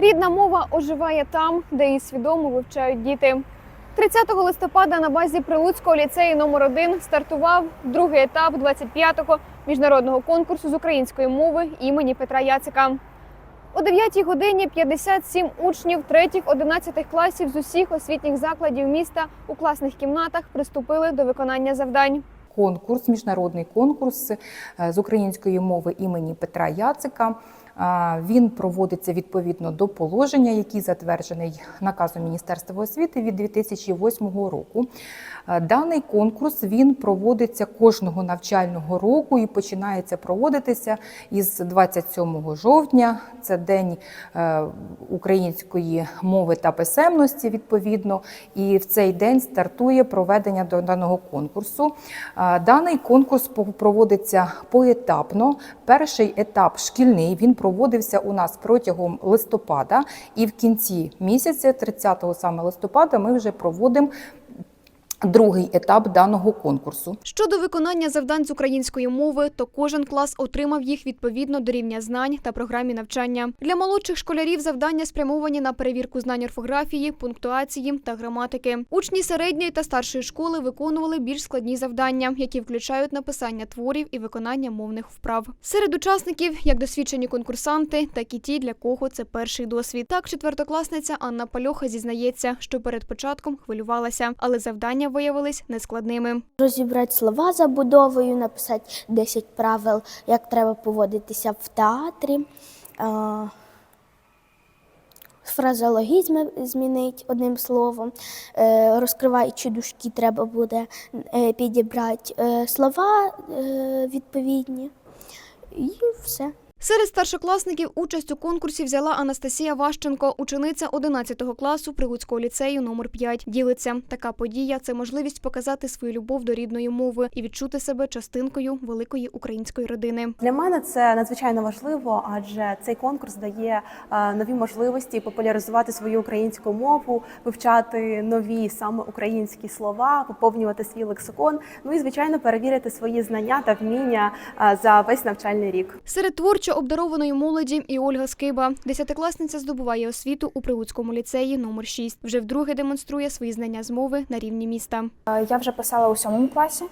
Рідна мова оживає там, де її свідомо вивчають діти. 30 листопада на базі Прилуцького ліцею номер 1 стартував другий етап 25-го міжнародного конкурсу з української мови імені Петра Яцика. О 9 годині 57 учнів 3-11 класів з усіх освітніх закладів міста у класних кімнатах приступили до виконання завдань. конкурс, міжнародний конкурс е, з української мови імені Петра Яцика. Він проводиться відповідно до положення, який затверджений наказом Міністерства освіти від 2008 року. Даний конкурс він проводиться кожного навчального року і починається проводитися із 27 жовтня. Це день е, української мови та писемності. Відповідно, і в цей день стартує проведення даного конкурсу. Даний конкурс проводиться поетапно. Перший етап шкільний він проводився у нас протягом листопада, і в кінці місяця, 30 саме листопада, ми вже проводимо другий етап даного конкурсу. Щодо виконання завдань з української мови, то кожен клас отримав їх відповідно до рівня знань та програмі навчання. Для молодших школярів завдання спрямовані на перевірку знань орфографії, пунктуації та граматики. Учні середньої та старшої школи виконували більш складні завдання, які включають написання творів і виконання мовних вправ. Серед учасників як досвідчені конкурсанти, так і ті, для кого це перший досвід. Так, четвертокласниця Анна Пальоха зізнається, що перед початком хвилювалася, але завдання виявились нескладними. Розібрати слова забудовою, написати 10 правил, як треба поводитися в театрі, а, фразеологізми змінити одним словом, е, розкриваючи дужки, треба буде е, підібрати е, слова відповідні. І все. Серед старшокласників участь у конкурсі взяла Анастасія Ващенко, учениця 11 класу Прилуцького ліцею номер 5 Ділиться така подія це можливість показати свою любов до рідної мови і відчути себе частинкою великої української родини. Для мене це надзвичайно важливо, адже цей конкурс дає е, нові можливості популяризувати свою українську мову, вивчати нові саме українські слова, поповнювати свій лексикон. Ну і звичайно перевірити свої знання та вміння е, за весь навчальний рік. Серед творчо обдарованої молоді і Ольга Скиба. Десятикласниця здобуває освіту у Прилуцькому ліцеї номер 6 Вже вдруге демонструє свої знання з мови на рівні міста. Е, Я вже писала у сьомому класі,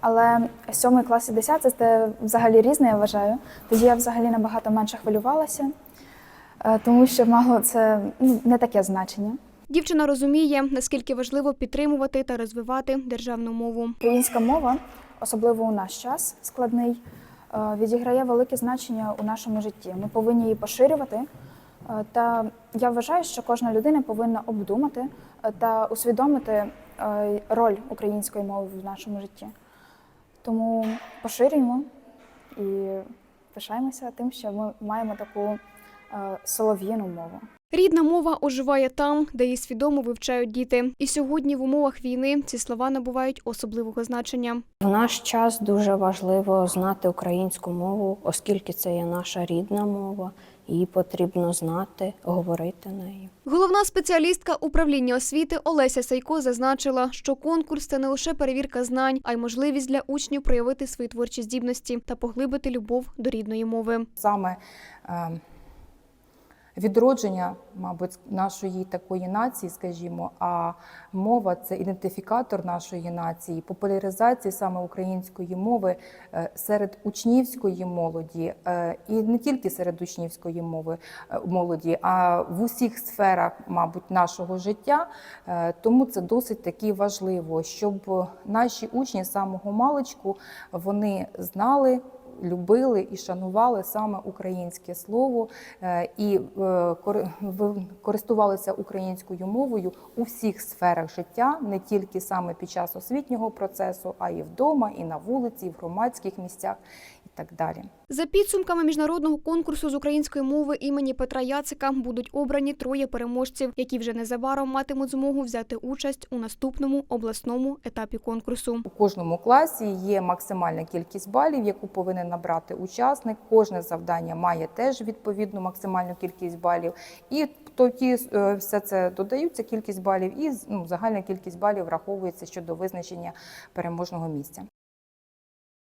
але сьомий клас і десятий це взагалі різне, я вважаю. Тоді я взагалі набагато менше хвилювалася, е, тому що мало це ну, не таке значення. Дівчина розуміє, наскільки важливо підтримувати та розвивати державну мову. Українська мова, особливо у наш час складний, відіграє велике значення у нашому житті. Ми повинні її поширювати. Е, Та я вважаю, що кожна людина повинна обдумати е, та усвідомити е, роль української мови в нашому житті. Тому поширюємо і пишаємося тим, що ми маємо таку е, солов'їну мову. Рідна мова оживає там, де її свідомо вивчають діти. І сьогодні в умовах війни ці слова набувають особливого значення. В наш час дуже важливо знати українську мову, оскільки це є наша рідна мова, її потрібно знати, говорити нею. Головна спеціалістка управління освіти Олеся Сайко зазначила, що конкурс це не лише перевірка знань, а й можливість для учнів проявити свої творчі здібності та поглибити любов до рідної мови. Саме е, відродження, мабуть, нашої такої нації, скажімо, а мова це ідентифікатор нашої нації, популяризація саме української мови е, серед учнівської молоді, е, і не тільки серед учнівської мови е, молоді, а в усіх сферах, мабуть, нашого життя. Тому це досить таки важливо, щоб наші учні самого маличку вони знали любили і шанували саме українське слово е, і е, користувалися українською мовою у всіх сферах життя, не тільки саме під час освітнього процесу, а і вдома, і на вулиці, і в громадських місцях так далі. За підсумками міжнародного конкурсу з української мови імені Петра Яцика будуть обрані троє переможців, які вже незабаром матимуть змогу взяти участь у наступному обласному етапі конкурсу. У кожному класі є максимальна кількість балів, яку повинен набрати учасник. Кожне завдання має теж відповідну максимальну кількість балів. І тоді е, все це додаються кількість балів, і ну, загальна кількість балів враховується щодо визначення переможного місця.